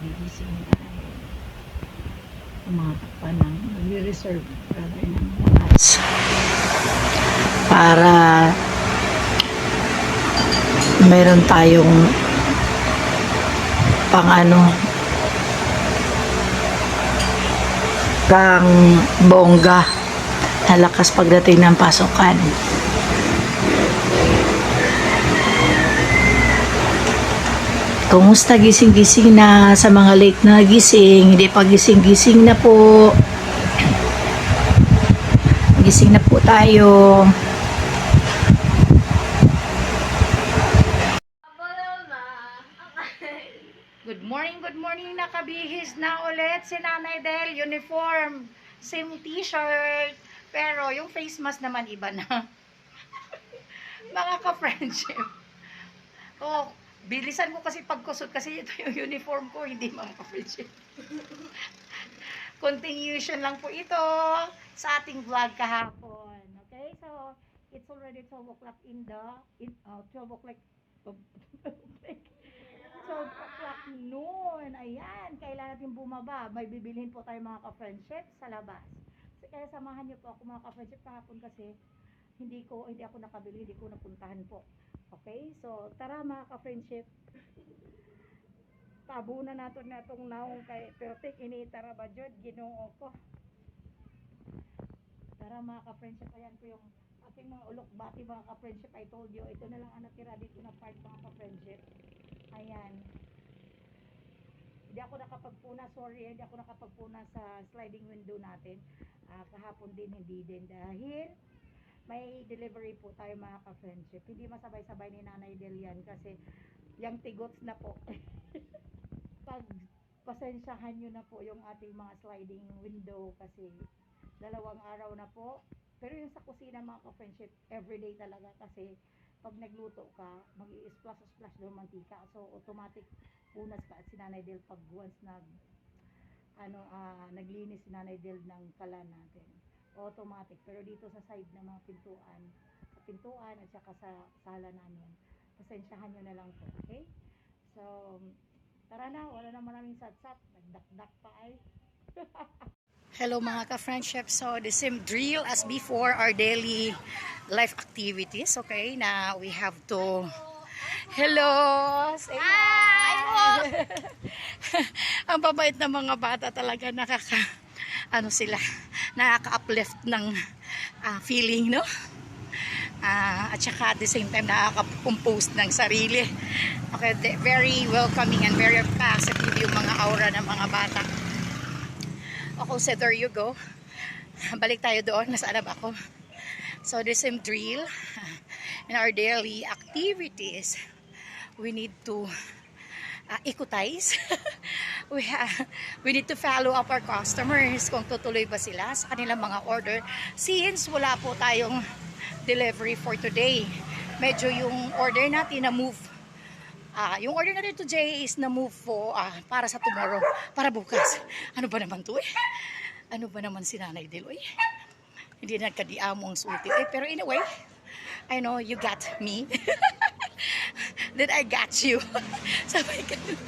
late na gigising dahil umatak pa ng nag-reserve brother ng oras para meron tayong pang ano pang bongga na lakas pagdating ng pasukan. Kumusta gising-gising na sa mga late na gising, hindi pa gising-gising na po. Gising na po tayo. Good morning, good morning. Nakabihis na ulit si Nanay Del. Uniform, same t-shirt. Pero yung face mask naman iba na. Mga ka-friendship. Oh, bilisan ko kasi pagkusot kasi ito yung uniform ko, hindi mga ka-friendship. Continuation lang po ito sa ating vlog kahapon. Okay, so it's already 12 o'clock in the, in, uh, 12 o'clock, 12 o'clock noon. Ayan, kailangan natin bumaba. May bibilhin po tayo mga ka-friendship sa labas. So, kaya samahan niyo po ako mga ka-friendship kahapon kasi hindi ko hindi ako nakabili, hindi ko napuntahan po. Okay? So, tara mga ka-friendship. Tabunan natin na itong naong kay Pertik initara ba jud ginoo ko. Tara mga ka-friendship, ayan po yung ating mga ulok bati mga ka-friendship. I told you, ito na lang ang natira dito na part mga ka-friendship. Ayan. Hindi ako nakapagpuna, sorry, hindi ako nakapagpuna sa sliding window natin. Ah, kahapon din, hindi din. Dahil may delivery po tayo mga ka-friendship. Hindi masabay-sabay ni Nanay Delian kasi yung tigots na po. Pag pasensyahan nyo na po yung ating mga sliding window kasi dalawang araw na po. Pero yung sa kusina mga ka-friendship, everyday talaga kasi pag nagluto ka, mag splash splash ng mantika. So, automatic punas ka at si Nanay Del pag once nag ano, ah, naglinis si Nanay Del ng kalan natin. Automatic. Pero dito sa side ng mga pintuan, sa pintuan at saka sa sala namin, pasensyahan nyo na lang po. Okay? So, tara na. Wala na maraming satsat. Nagdakdak pa ay. Hello mga ka-friendship. So the same drill as before our daily life activities. Okay, na we have to Hello! Say hi! Ang babait ng mga bata talaga nakaka ano sila, nakaka-uplift ng ah, feeling, no? Ah, at saka at the same time nakaka-compose ng sarili. Okay, very welcoming and very positive yung mga aura ng mga bata. Ako sa there you go. Balik tayo doon. Nasaan na ba ako? So the same drill in our daily activities. We need to uh, equitize. we, ha- we need to follow up our customers kung tutuloy ba sila sa kanilang mga order. Since wala po tayong delivery for today, medyo yung order natin na move Ah, yung order natin today is na move po ah, para sa tomorrow, para bukas. Ano ba naman to eh? Ano ba naman si Nanay Del? Uy, hindi nagkadiamo ang sulti. Eh, pero anyway, I know you got me. Then I got you. sabay ganun.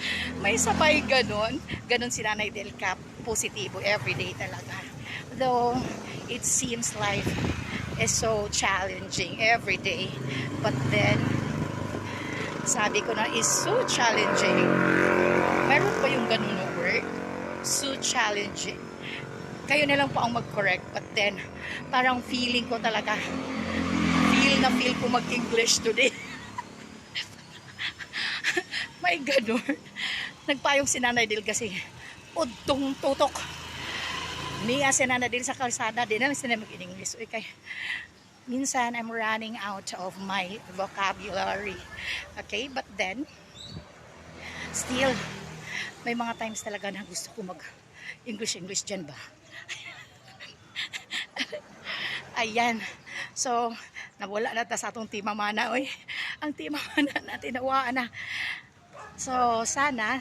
May sabay ganun. Ganun si Nanay Del Cap. Positibo everyday talaga. Though, it seems life is so challenging every day. But then, sabi ko na is so challenging. Meron pa yung ganun na word? So challenging. Kayo na lang po ang mag-correct. But then, parang feeling ko talaga, feel na feel ko mag-English today. May ganun. Nagpayong si Nanay Dil kasi, udtong tutok. Niya si Nanay Dil sa kalsada, din na sila mag-English. Uy, kay, minsan I'm running out of my vocabulary. Okay, but then still may mga times talaga na gusto ko mag English English dyan ba? Ayan. So, nawala na ta sa atong Tima Mana. Oy. Ang Tima Mana natin nawaan na. So, sana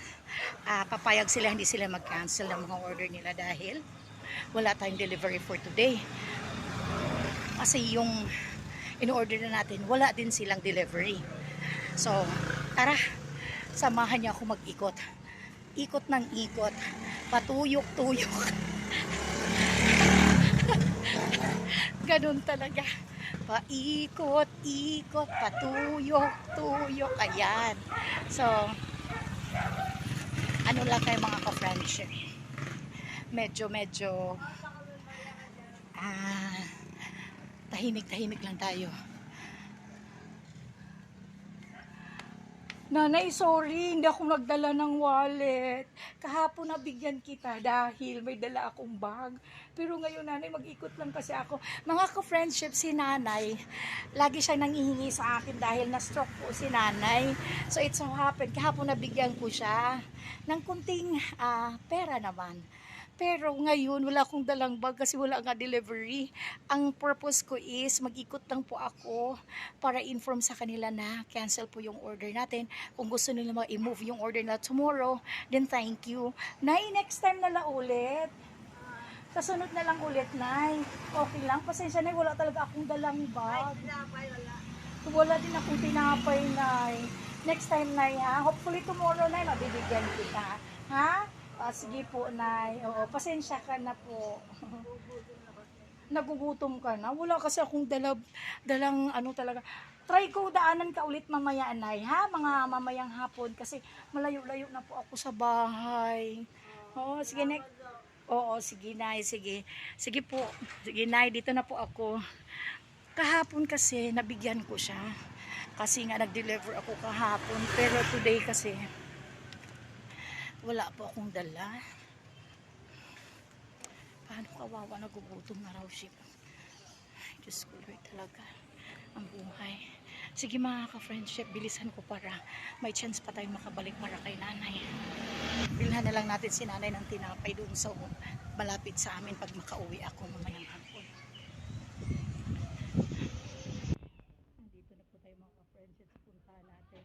ah, papayag sila, hindi sila mag-cancel ng mga order nila dahil wala tayong delivery for today. Kasi yung in-order na natin, wala din silang delivery. So, tara, samahan niyo ako mag-ikot. Ikot ng ikot. Patuyok-tuyok. Ganun talaga. Paikot, ikot, patuyok, tuyok. Ayan. So, ano lang kayo mga ka-friendship. Medyo, medyo, ah, tahimik-tahimik lang tayo. Nanay, sorry, hindi ako nagdala ng wallet. Kahapon nabigyan kita dahil may dala akong bag. Pero ngayon, nanay, mag-ikot lang kasi ako. Mga ka-friendship, si nanay, lagi siya nangihingi sa akin dahil na-stroke po si nanay. So, it so happened, kahapon nabigyan ko siya ng kunting ah, pera naman. Pero ngayon, wala akong dalang bag kasi wala nga delivery. Ang purpose ko is, mag-ikot lang po ako para inform sa kanila na cancel po yung order natin. Kung gusto nila ma-move yung order na tomorrow, then thank you. Nay, next time na lang ulit. Kasunod na lang ulit, Nay. Okay lang. Pasensya, Nay. Wala talaga akong dalang bag. Wala din akong tinapay, Nay. Next time, Nay, ha? Hopefully tomorrow, Nay, mabibigyan kita. Ha? Ah, sige po, Nay. Oo, pasensya ka na po. Nagugutom ka na. Wala kasi akong dalab, dalang ano talaga. Try ko daanan ka ulit mamaya, Nay, ha? Mga mamayang hapon kasi malayo-layo na po ako sa bahay. Oo, sige, Nay. Oo, sige, Nay. Sige. Sige po. Sige, Nay. Dito na po ako. Kahapon kasi, nabigyan ko siya. Kasi nga, nag-deliver ako kahapon. Pero today kasi, wala po akong dala. Paano kawawa nagugutom na raw siya. Diyos ko Lord talaga. Ang buhay. Sige mga ka-friendship, bilisan ko para may chance pa tayong makabalik para kay nanay. Bilhan na lang natin si nanay ng tinapay doon sa malapit sa amin pag makauwi ako mamayang hapon. Nandito na po tayo mga ka-friendship. Punta natin.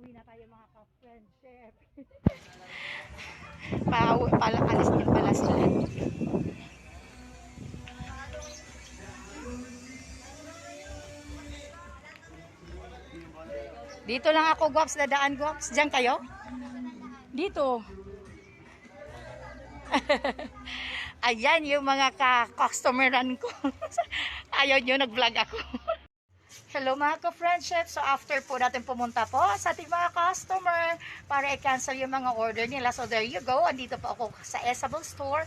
Uwi na tayo mga ka-friendship. Pa, pala, alis din pala sila. Dito lang ako, Gops. Dadaan, Gops. Diyan kayo? Dito. Ayan yung mga ka-customeran ko. Ayaw nyo, nag-vlog ako. Hello mga ka-friendship. So after po natin pumunta po sa ating mga customer para i-cancel yung mga order nila. So there you go. Andito po ako sa Esable Store.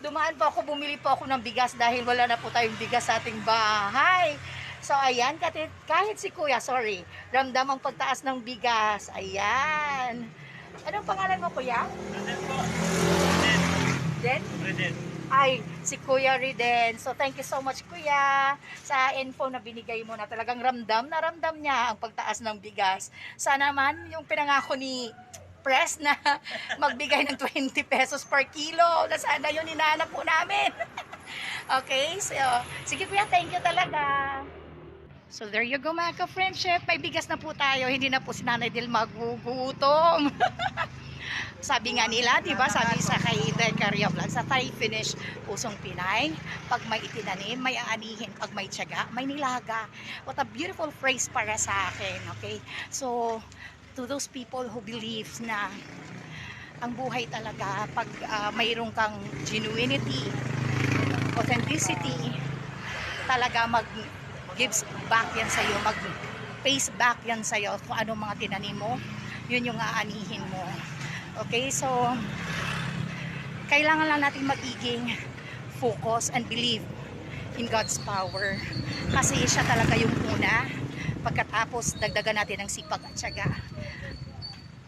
Dumaan po ako, bumili po ako ng bigas dahil wala na po tayong bigas sa ating bahay. So ayan, kahit, kahit si kuya, sorry, ramdam ang pagtaas ng bigas. Ayan. Anong pangalan mo kuya? Den? Ay, si Kuya Riden. So, thank you so much, Kuya, sa info na binigay mo na talagang ramdam na ramdam niya ang pagtaas ng bigas. Sana naman yung pinangako ni Press na magbigay ng 20 pesos per kilo. Na sana yun inaanap po namin. okay, so, sige Kuya, thank you talaga. So there you go mga ka-friendship. May bigas na po tayo. Hindi na po si Nanay Del magugutom. Sabi nga nila, di ba? Sabi sa kay Decaria Vlog, sa Thai Finish Pusong Pinay, pag may itinanim, may aanihin. Pag may tiyaga, may nilaga. What a beautiful phrase para sa akin, okay? So, to those people who believes na ang buhay talaga, pag ah, mayroon kang genuinity, authenticity, talaga mag gives back yan sa'yo, mag pays back yan sa'yo kung anong mga tinanim mo, yun yung aanihin mo. Okay, so kailangan lang natin magiging focus and believe in God's power. Kasi siya talaga yung una. Pagkatapos, dagdagan natin ng sipag at syaga.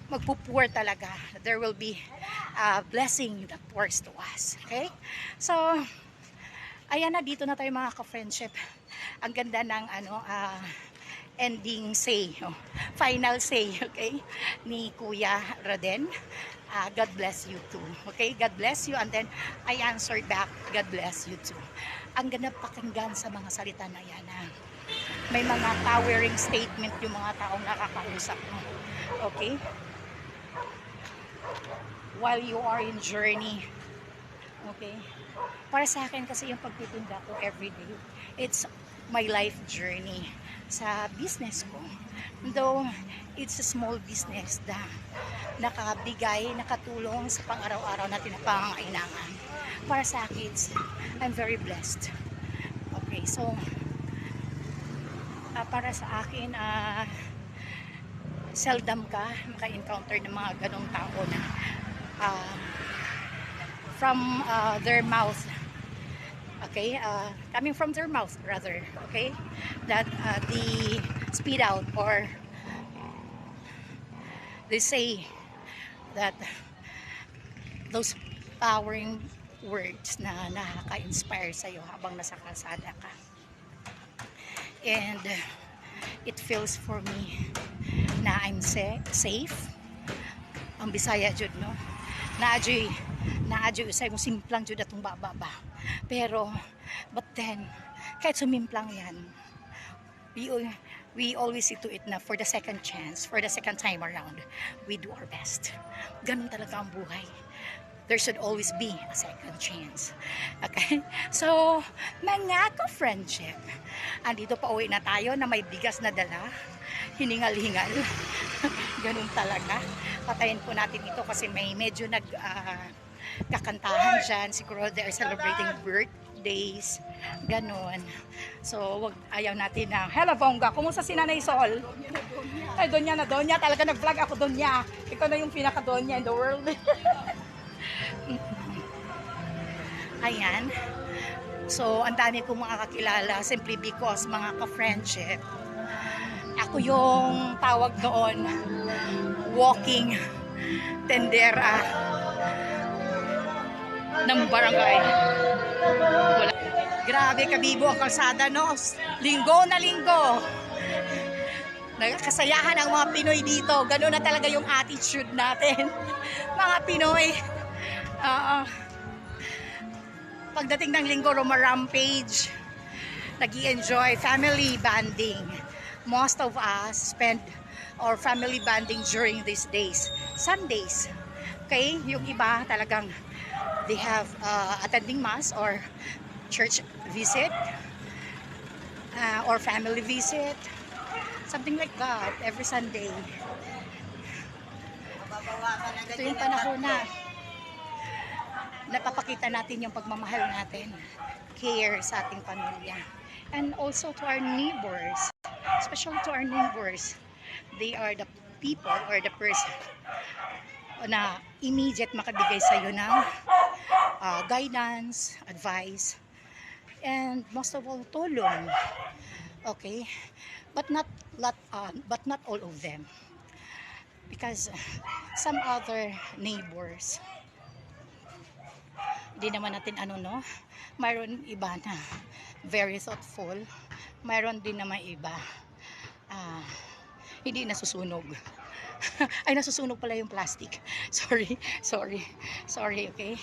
Magpupour talaga. There will be a blessing that pours to us. Okay? So, ayan na, dito na tayo mga ka-friendship. Ang ganda ng ano, ah, ending say, oh, final say, okay, ni Kuya Raden. Ah, God bless you too. Okay, God bless you and then I answered back, God bless you too. Ang ganda pakinggan sa mga salita na yan. ah. May mga towering statement yung mga taong nakakausap mo. Okay? While you are in journey, Okay? Para sa akin kasi yung pagtitinda ko everyday, it's my life journey sa business ko. Though it's a small business na nakabigay, nakatulong sa pang-araw-araw na pangangailangan. Para sa it's- I'm very blessed. Okay, so ah, para sa akin, ah seldom ka maka-encounter ng mga ganong tao na ah, from uh, their mouth okay? Uh, coming from their mouth rather okay? That uh, the speed out or they say that those powering words na nakaka-inspire sa'yo habang nasa kalsada ka. And it feels for me na I'm sa- safe. Ang Bisaya jud no? Naadyoy naadyoy usay mo simplang jud atong bababa pero but then kahit sumimplang yan we we always see to it na for the second chance for the second time around we do our best ganun talaga ang buhay there should always be a second chance. Okay? So, mga ka-friendship, andito pa uwi na tayo na may bigas na dala. Hiningal-hingal. Ganun talaga. Patayin po natin ito kasi may medyo nag ah, kakantahan dyan. Siguro they're celebrating birthdays. Ganon. So, wag, ayaw natin na, Hello, Bongga. Kumusta si Nanay Sol? Ay, Donya na Donya. Talaga nag-vlog ako Donya. Ikaw na yung pinaka-Donya in the world. Ayan. So, ang dami kong mga kakilala simply because mga ka-friendship. Ako yung tawag doon, walking tendera ng barangay. Wala. Grabe kabibo ang kalsada, no? Linggo na linggo. Nagkakasayahan ang mga Pinoy dito. Ganun na talaga yung attitude natin. mga Pinoy. Oo. Pagdating ng linggo, Roma-rampage. nag enjoy family banding. Most of us spend our family banding during these days. Sundays. Okay? Yung iba talagang they have uh, attending mass or church visit uh, or family visit. Something like that every Sunday. Ito yung panahon na napapakita natin yung pagmamahal natin, care sa ating pamilya. And also to our neighbors, especially to our neighbors. They are the people or the person na immediate makabigay sa iyo ng uh, guidance, advice, and most of all, tulong. Okay? But not, lot, uh, but not all of them. Because some other neighbors, hindi naman natin ano no mayroon iba na very thoughtful mayroon din naman iba ah, hindi nasusunog ay nasusunog pala yung plastic. Sorry sorry sorry okay?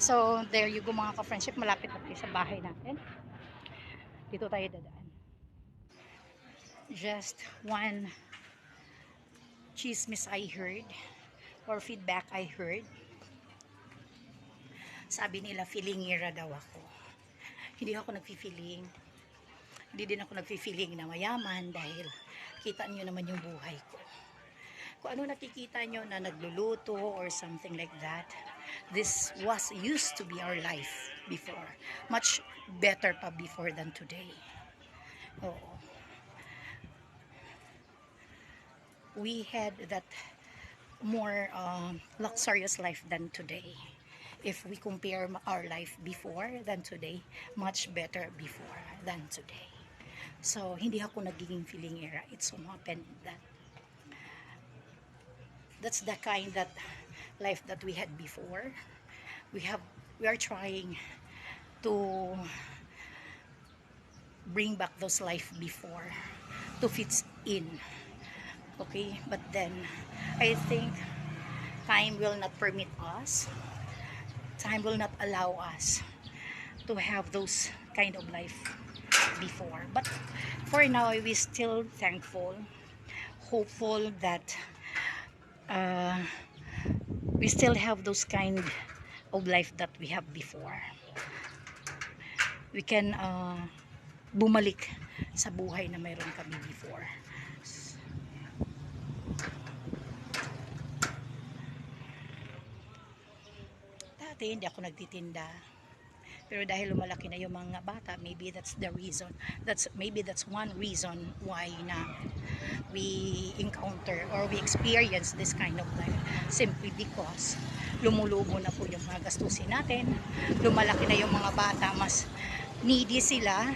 So there you go mga ka-friendship. Malapit na tayo sa bahay natin. Dito tayo dadaan. Just one chismis I heard or feedback I heard. Sabi nila feelingira daw ako. Hindi ako nagfi-feeling. Hindi din ako nagfi-feeling na mayaman dahil kita niyo naman yung buhay ko kung ano nakikita nyo na nagluluto or something like that this was used to be our life before. Much better pa before than today. Oo. We had that more um, luxurious life than today. If we compare our life before than today, much better before than today. So, hindi ako nagiging feeling era. It so happened that that's the kind that life that we had before. We have we are trying to bring back those life before to fit in. Okay, but then I think time will not permit us time will not allow us to have those kind of life before. But for now, we still thankful, hopeful that uh, we still have those kind of life that we have before. We can uh, bumalik sa buhay na mayroon kami before. Dati hindi ako nagtitinda. Pero dahil lumalaki na yung mga bata, maybe that's the reason. That's maybe that's one reason why na we encounter or we experience this kind of life simply because lumulubo na po yung mga gastusin natin. Lumalaki na yung mga bata, mas needy sila.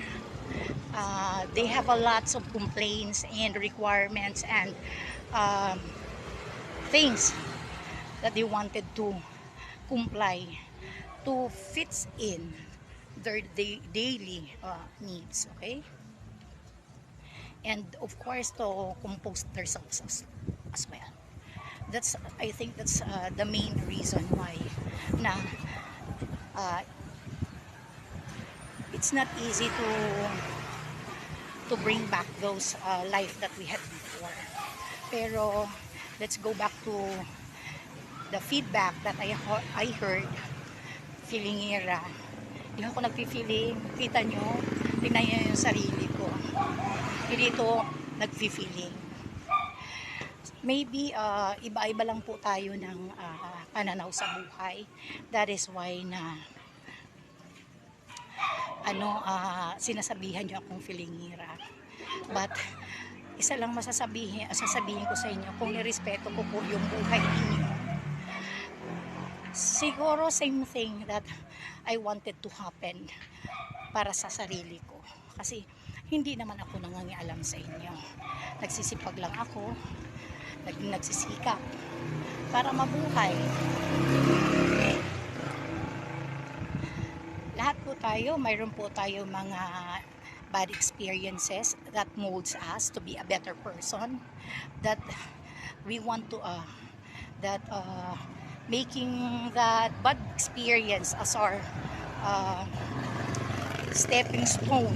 Uh, they have a lots of complaints and requirements and um, things that they wanted to comply to fits in their da- daily uh, needs okay? And of course to compose themselves as, as well. That's i think that's uh, the main reason why na uh, it's not easy to to bring back those uh, life that we had before. Pero let's go back to the feedback that I, I heard feelingera. Hindi ako nagpi-feeling kita nyo tingnan nyo yung sarili ko. Hindi ito nagpi-feeling maybe uh, iba-iba lang po tayo ng uh, pananaw sa buhay. That is why na ano uh, sinasabihan nyo akong feelingera. But isa lang masasabihin sasabihin ko sa inyo kung nirespeto ko po yung buhay ninyo siguro same thing that I wanted to happen para sa sarili ko. Kasi hindi naman ako nangangialam sa inyo. Nagsisipag lang ako, nag nagsisikap para mabuhay. Lahat po tayo, mayroon po tayo mga bad experiences that molds us to be a better person that we want to uh, that uh, making that bad experience as our uh, stepping stone.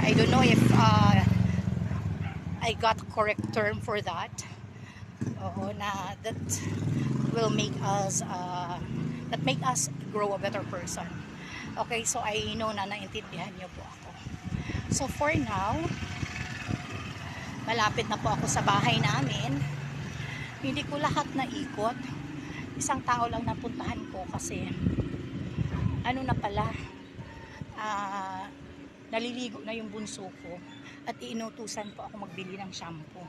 I don't know if uh, I got correct term for that. Oo, na that will make us uh, that make us grow a better person. Okay, so I know na naintindihan niyo po ako. So for now, malapit na po ako sa bahay namin. Hindi ko lahat na ikot isang tao lang napuntahan ko kasi ano na pala ah, naliligo na yung bunso ko at iinutusan po ako magbili ng shampoo.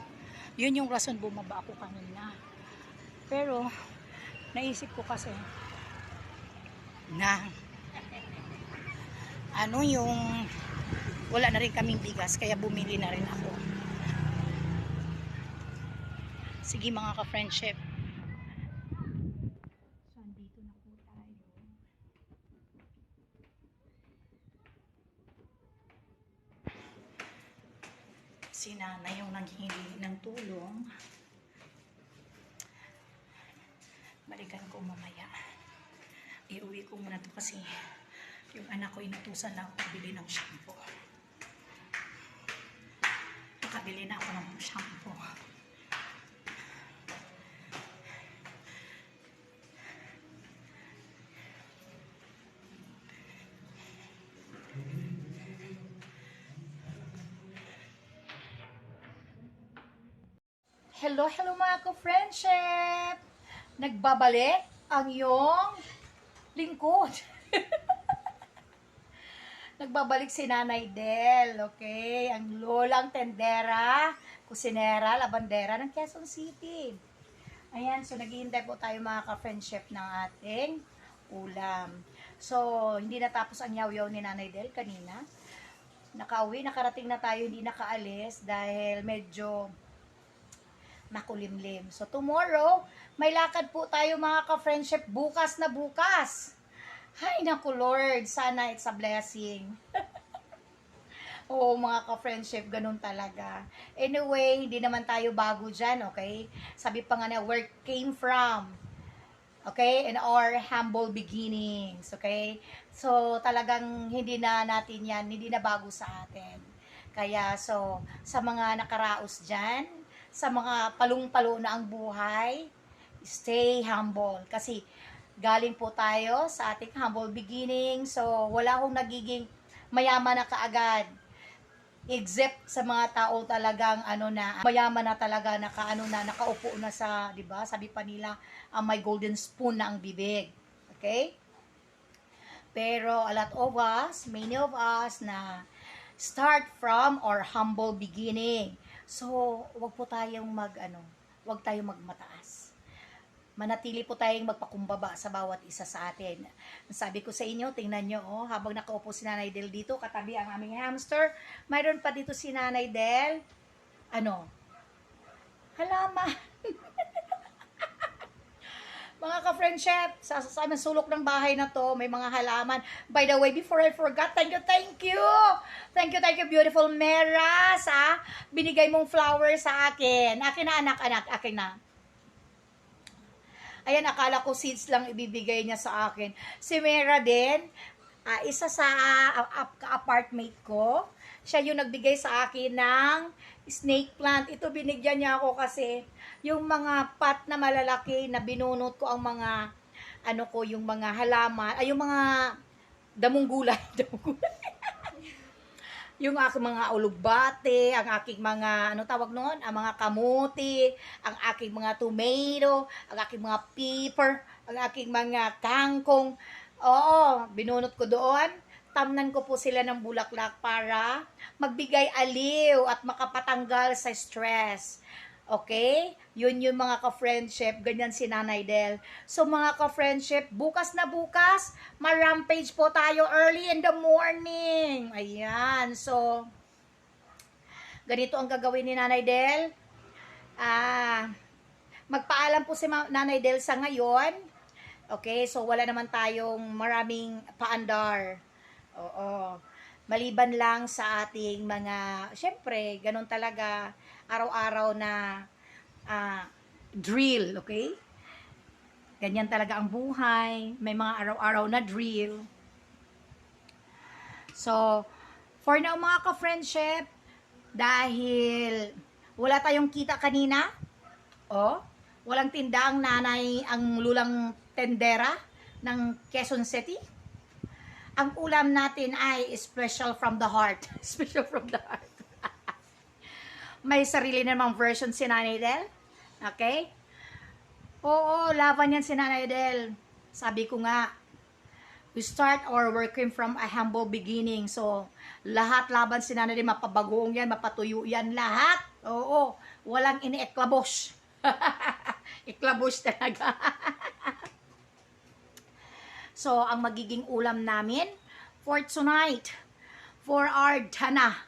Yun yung rason bumaba ako kanina. Pero naisip ko kasi na ano yung wala na rin kaming bigas kaya bumili na rin ako. Sige mga ka-friendship po tayo. Si nanay yung nanghihingi ng tulong. Balikan ko mamaya. Iuwi ko muna to kasi yung anak ko inutusan na ako ng shampoo. Nakabili na ako ng shampoo. Hello, hello mga ka-friendship! Nagbabalik ang iyong lingkod. Nagbabalik si Nanay Del, okay? Ang lolang tendera, kusinera, labandera ng Quezon City. Ayan, so naghihintay po tayo mga ka-friendship ng ating ulam. So, hindi natapos ang yaw-yaw ni Nanay Del kanina. Nakauwi, nakarating na tayo, hindi nakaalis dahil medyo makulimlim. So tomorrow, may lakad po tayo mga ka-friendship bukas na bukas. Hay naku Lord, sana it's a blessing. Oo mga ka-friendship, ganun talaga. Anyway, hindi naman tayo bago dyan, okay? Sabi pa nga na, where came from. Okay? In our humble beginnings, okay? So, talagang hindi na natin yan, hindi na bago sa atin. Kaya, so, sa mga nakaraos dyan, sa mga palung-palo na ang buhay, stay humble. Kasi, galing po tayo sa ating humble beginning. So, wala akong nagiging mayaman na kaagad. Except sa mga tao talagang ano na mayaman na talaga nakaano na nakaupo na sa, 'di ba? Sabi pa nila, ang may golden spoon na ang bibig. Okay? Pero a lot of us, many of us na start from our humble beginning. So, wag po tayong mag ano, wag tayong magmataas. Manatili po tayong magpakumbaba sa bawat isa sa atin. Sabi ko sa inyo, tingnan nyo, oh, habang nakaupo si Nanay Del dito, katabi ang aming hamster, mayroon pa dito si Nanay Del, ano, halaman. Mga ka-friendship, sa, sa aming sulok ng bahay na to, may mga halaman. By the way, before I forgot, thank you, thank you! Thank you, thank you, beautiful Mera, sa binigay mong flower sa akin. Akin na, anak, anak, akin na. Ayan, akala ko seeds lang ibibigay niya sa akin. Si Mera din, ah, isa sa uh, ka-apartmate ko, siya yung nagbigay sa akin ng snake plant. Ito binigyan niya ako kasi yung mga pot na malalaki na binunot ko ang mga ano ko, yung mga halaman, ay yung mga damong gulay, yung aking mga ulugbate, ang aking mga, ano tawag noon, ang mga kamuti, ang aking mga tomato, ang aking mga pepper, ang aking mga kangkong. Oo, binunot ko doon. Tamnan ko po sila ng bulaklak para magbigay aliw at makapatanggal sa stress. Okay? Yun yung mga ka-friendship. Ganyan si Nanay Del. So mga ka-friendship, bukas na bukas, ma-rampage po tayo early in the morning. Ayan. So, ganito ang gagawin ni Nanay Del. Ah, magpaalam po si Nanay Del sa ngayon. Okay? So, wala naman tayong maraming paandar. Oo. Maliban lang sa ating mga, syempre, ganun talaga, araw-araw na ah, drill, okay? Ganyan talaga ang buhay. May mga araw-araw na drill. So, for now mga ka-friendship, dahil wala tayong kita kanina, oh, walang tinda ang nanay, ang lulang tendera ng Quezon City. Ang ulam natin ay special from the heart. special from the heart. May sarili namang version si Nanay Del. Okay? Oo, laban yan si Nanay Del. Sabi ko nga, we start our working from a humble beginning. So, lahat laban si Nanay Del, mapabagoong yan, mapatuyo yan, lahat. Oo, walang ini-eklabos. Eklabos talaga. So, ang magiging ulam namin for tonight, for our dana.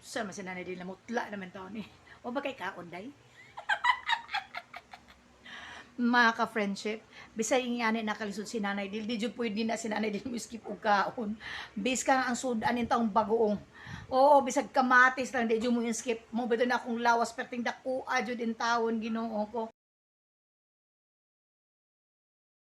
Sa so, Nanay Del, namutla naman to ni. O ba kay kaon, day? mga ka-friendship, bisay nga ni nakalisod si Nanay Dil, di jud pwede na si Nanay Dil mo skip og kaon. Bis ka ang sudan in taong bagoong. Oo, bisag kamatis lang di jud mo yung skip. Mo beto na akong lawas perting dako adyo din tawon Ginoo ko.